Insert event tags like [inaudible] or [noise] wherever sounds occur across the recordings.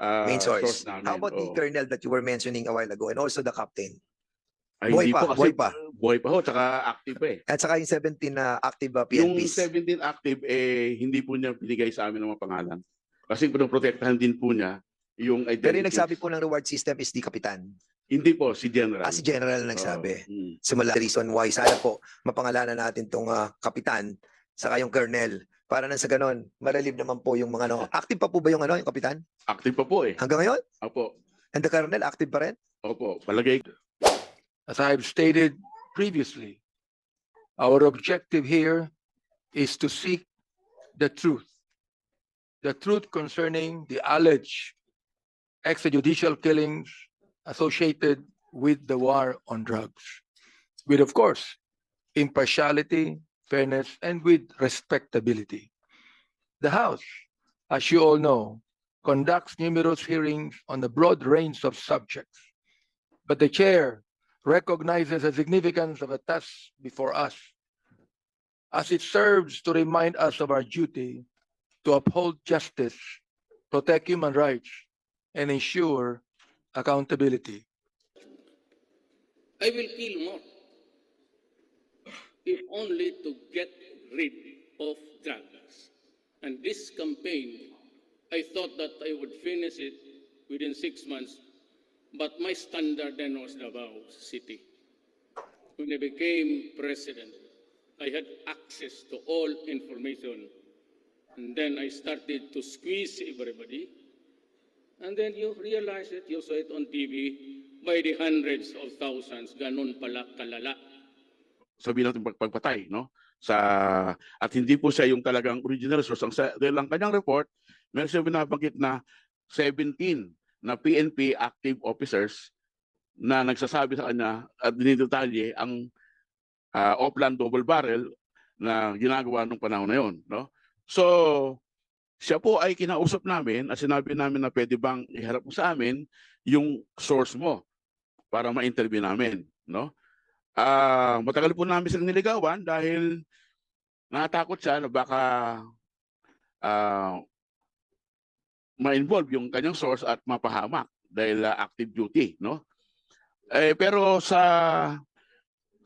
ah, Main source. namin. How about the Oo. colonel that you were mentioning a while ago and also the captain? Ay, Buhay pa, po buhay pa. Buhay pa ho, tsaka active pa eh. At saka yung 17 na active uh, Yung PNPs. 17 active, eh, hindi po niya binigay sa amin ng mga pangalan. Kasi pinoprotektahan din po niya yung identity. Pero yung nagsabi po ng reward system is the kapitan. Hindi po, si General. Ah, si General na nagsabi. Oo. Mm. Simula reason why sana po mapangalanan natin tong ah, kapitan saka yung colonel para nang sa ganon marelieve naman po yung mga ano. Active pa po ba yung ano, yung kapitan? Active pa po eh. Hanggang ngayon? Opo. And the colonel active pa rin? Opo. Palagay As I've stated previously, our objective here is to seek the truth. The truth concerning the alleged extrajudicial killings associated with the war on drugs. With, of course, impartiality, fairness, and with respectability. The House, as you all know, conducts numerous hearings on a broad range of subjects. But the chair recognizes the significance of the task before us, as it serves to remind us of our duty to uphold justice, protect human rights, and ensure accountability. I will feel more. If only to get rid of drugs. And this campaign, I thought that I would finish it within six months, but my standard then was Davao City. When I became president, I had access to all information. And then I started to squeeze everybody. And then you realize it, you saw it on TV, by the hundreds of thousands, ganun pala kalala. Sabihin natin pag- pagpatay, no? Sa at hindi po siya yung talagang original source. Ang sa dahil ang kanyang report, meron siya binabanggit na 17 na PNP active officers na nagsasabi sa kanya at dinidetalye ang ah, Oplan double barrel na ginagawa nung panahon na yon, no? So, siya po ay kinausap namin at sinabi namin na pwede bang iharap mo sa amin yung source mo para ma-interview namin, no? Ah, matagal po namin silang niligawan dahil natakot siya na baka ah ma-involve yung kanyang source at mapahamak dahil ah, active duty, no? Eh pero sa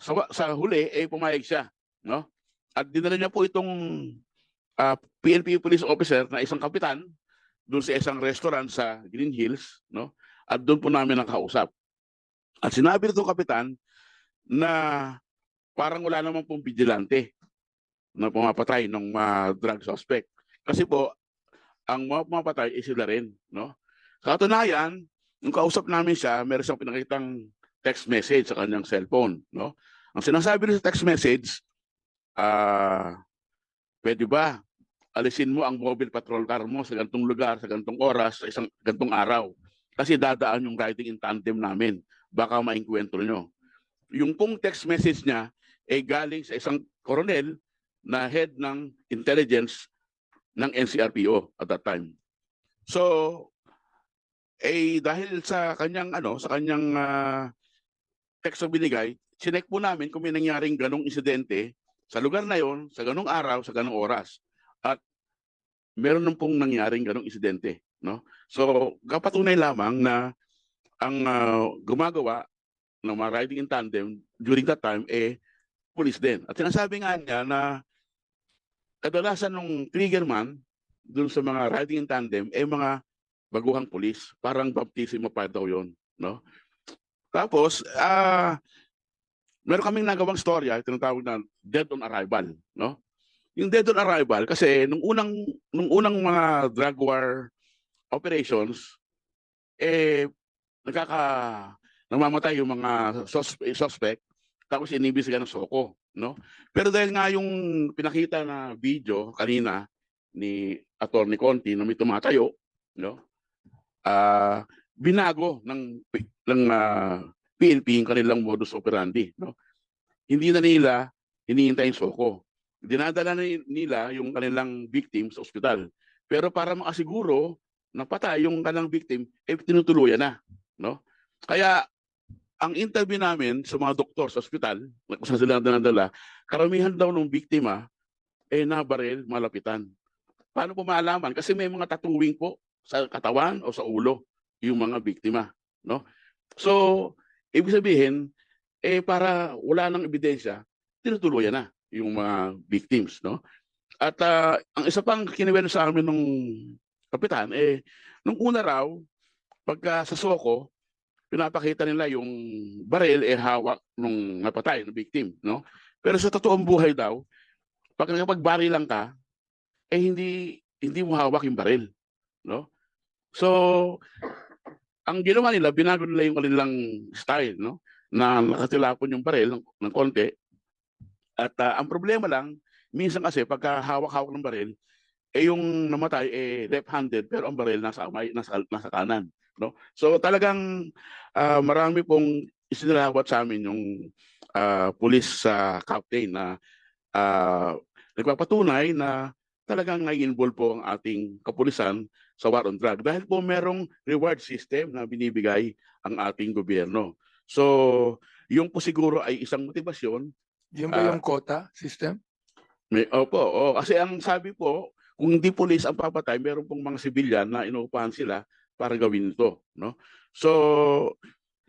sa, sa huli eh pumayag siya, no? At dinala niya po itong ah, PNP police officer na isang kapitan doon sa isang restaurant sa Green Hills, no? At doon po namin nakausap. At sinabi nitong kapitan na parang wala naman pong vigilante na pumapatay ng mga drug suspect. Kasi po, ang mga pumapatay ay sila rin. No? Sa katunayan, nung kausap namin siya, meron siyang pinakitang text message sa kanyang cellphone. No? Ang sinasabi niya sa text message, ah, pwede ba alisin mo ang mobile patrol car mo sa gantong lugar, sa gantong oras, sa isang gantong araw. Kasi dadaan yung riding in tandem namin. Baka maingkwentro nyo yung pong text message niya ay galing sa isang koronel na head ng intelligence ng NCRPO at that time. So, eh dahil sa kanyang ano, sa kanyang ah, text na binigay, sinek po namin kung may nangyaring ganong insidente sa lugar na yon, sa ganong araw, sa ganong oras. At meron nung pong nangyaring ganong insidente, no? So, kapatunay lamang na ang ah, gumagawa ng mga riding in tandem during that time, eh, police din. At sinasabi nga niya na kadalasan ng triggerman dun sa mga riding in tandem, eh, mga baguhang police. Parang baptism pa daw yun. No? Tapos, ah, meron kaming nagawang storya, tinatawag na dead on arrival. No? Yung dead on arrival, kasi nung unang, nung unang mga drug war operations, eh, nagkaka namamatay yung mga suspect, suspect tapos inibisigan ng soko, no? Pero dahil nga yung pinakita na video kanina ni Attorney Conti na may tumatayo, no? Ah, binago ng ng ah, PNP yung kanilang modus operandi, no? Hindi na nila hinihintay yung soko. Dinadala na ni- nila yung kanilang victim sa ospital. Pero para makasiguro na patay yung kanilang victim, eh tinutuluyan na, no? Kaya ang interview namin sa mga doktor sa ospital, kung saan sila dinadala, karamihan daw ng biktima, eh nabaril, malapitan. Paano po maalaman? Kasi may mga tattooing po sa katawan o sa ulo yung mga biktima, no? So, ibig sabihin eh para wala nang ebidensya, tinutuluyan na yung mga victims, no? At ah, ang isa pang kiniwento sa amin nung kapitan eh nung una raw pagka sa soko pinapakita nila yung baril eh hawak nung napatay ng victim, no? Pero sa totoong buhay daw, pag nakapag-barilan ka, eh hindi hindi mo hawak yung baril, no? So, ang ginawa nila, binago nila yung kanilang style, no? Na nakatilapon yung baril ng, ng konti. At ah, ang problema lang, minsan kasi pagka hawak-hawak ng baril, eh yung namatay eh left-handed pero ang baril nasa nasa, nasa kanan, no? So talagang ah, marami pong isinalawat sa amin yung ah, police sa captain na ah, nagpapatunay na talagang nai-involve po ang ating kapulisan sa war on drug dahil po merong reward system na binibigay ang ating gobyerno. So, yung po siguro ay isang motibasyon. Yun ba Ah. yung quota system? May, opo, oh, kasi ang sabi po, kung hindi police ang papatay, meron pong mga sibilyan na inuupahan sila para gawin ito. No? So,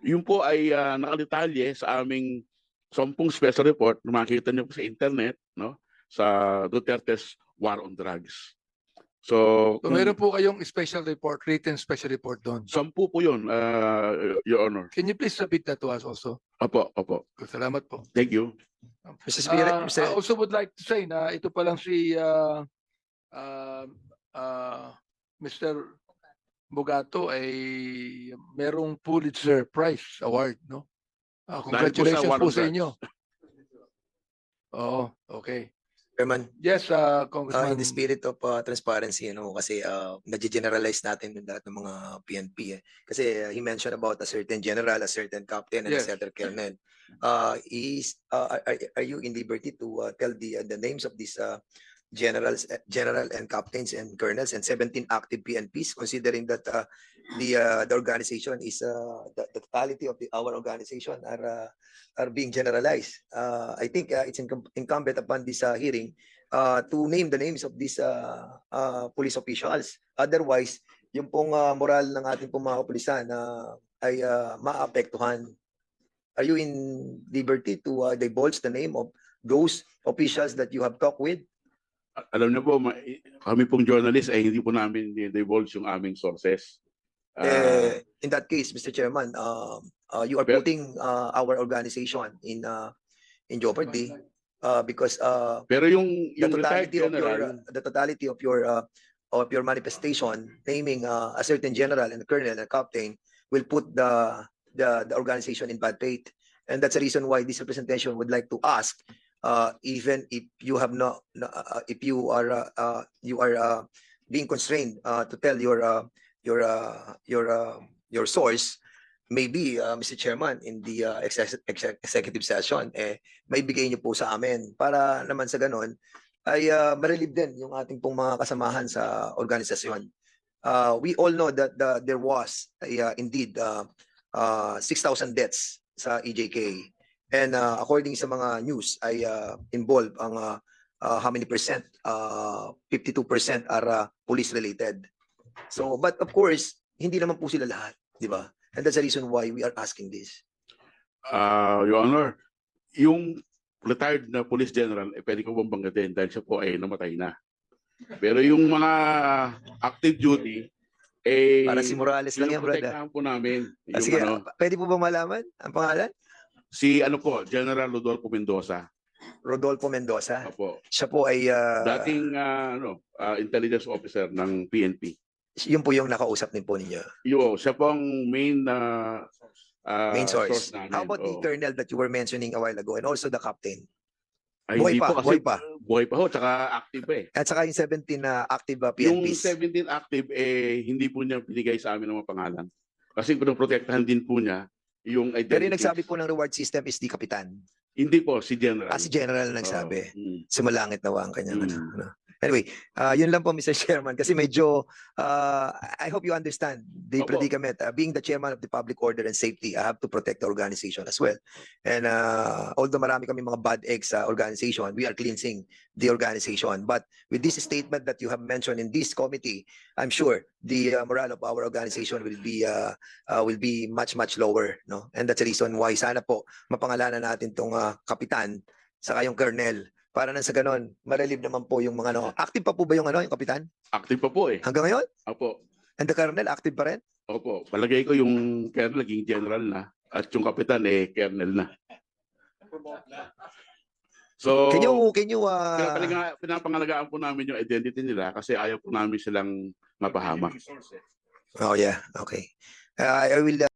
yun po ay ah, nakalitalye sa aming sampung special report na makikita niyo po sa internet, no? sa Duterte's War on Drugs. So, So meron po kayong special report, written special report doon. Sampu po yun, uh, Your Honor. Can you please submit that to us also? Opo, opo. Salamat po. Thank you. Mr. Speaker, Ah, Mr. I also would like to say na ito pa lang si ah, ah, ah, Mr. Bogato ay merong Pulitzer Prize Award, no? Ah, Dahil po sa congratulations po sa inyo. [laughs] Oo, okay. Chairman, Yes, uh, uh, Congressman. in the spirit of uh, transparency, ano, kasi uh, nag-generalize natin yung lahat ng mga PNP. Eh. Kasi uh, he mentioned about a certain general, a certain captain, and Yes. a certain colonel. Uh, is, uh, are, are- are you in liberty to uh, tell the, uh, the names of these uh, generals, uh, general and captains and colonels and 17 active PNPs, considering that uh, the uh, the organization is uh, the, totality of the our organization are uh, are being generalized. Uh, I think uh, it's incum- incumbent upon this uh, hearing uh, to name the names of these uh, uh, police officials. Otherwise, yung pong uh, moral ng ating pong mga kapulisan na ay uh, maapektuhan. Are you in liberty to uh, divulge the name of those officials that you have talked with? Alam niyo po, kami pong journalist ay hindi po namin divulge yung aming sources. Ah, Eh, in that case, Mr. Chairman, um, uh, you are putting uh, our organization in uh, in jeopardy uh, because uh, pero yung, the yung retired totality of your general, uh, the totality of your uh, of your manifestation naming uh, a certain general and a colonel and a captain will put the the the organization in bad faith and that's the reason why this representation would like to ask uh, even if you have not no- uh, if you are uh, uh, you are uh, being constrained uh, to tell your uh, your uh, your uh, your source maybe uh, Mr. Chairman in the uh, exec- exec- executive session eh may bigay niyo po sa amin para naman sa ganon ay uh, ma-relieve din yung ating pong mga kasamahan sa organisasyon. Uh, we all know that the, there was uh, indeed uh, uh, 6,000 deaths sa EJK. And uh, according sa mga news ay uh, involved ang uh, uh, how many percent? Uh, 52% are uh, police related. So but of course, hindi naman po sila lahat, di ba? And that's the reason why we are asking this. ah, Your Honor, yung retired na police general, eh, pwede ko bang banggatin dahil siya po ay namatay na. Pero yung mga active duty, eh, Para si Morales lang yan, brother. po namin. Ah, Yung sige, ano, pwede po ba malaman ang pangalan? Si ano po, General Rodolfo Mendoza. Rodolfo Mendoza. Opo. Siya po ay uh, Dating ah, ano, ah, intelligence officer ng PNP. yun po yung nakausap din po ninyo. Yo, siya po ang main na Main source. namin. How about the Oo. colonel that you were mentioning a while ago and also the captain? Ay, Buhay hindi pa, po kasi buhay pa. Buhay pa ho, tsaka active pa eh. At saka yung 17 na active uh, Yung PNPs. 17 active, eh, hindi po niya binigay sa amin ng mga pangalan. Kasi pinoprotektahan din po niya yung identity. Pero yung nagsabi po ng reward system is the kapitan. Hindi po, si General. Ah, si General nagsabi. Mm. Sumalangit na ang kanyang ano, Mm. ano. Anyway, uh, yun lang po Mr. [laughs] Chairman kasi medyo uh, I hope you understand the Opo. predicament. Uh, being the chairman of the public order and safety, I have to protect the organization as well. And uh, although marami kami mga bad eggs sa organization, we are cleansing the organization. But with this statement that you have mentioned in this committee, I'm sure the uh, morale of our organization will be uh, uh, will be much much lower, no? And that's the reason why sana po mapangalanan natin tong uh, kapitan saka yung colonel para nang sa ganon, ma-relieve naman po yung mga ano. Active pa po ba yung ano, yung kapitan? Active pa po eh. Hanggang ngayon? Opo. And the colonel active pa rin? Opo. Palagay ko yung colonel naging general na at yung kapitan eh colonel na. So, Can you, can you, uh, talaga pinapangalagaan po namin yung identity nila kasi ayaw po namin silang mapahamak. oh yeah, okay. Uh, I will, uh,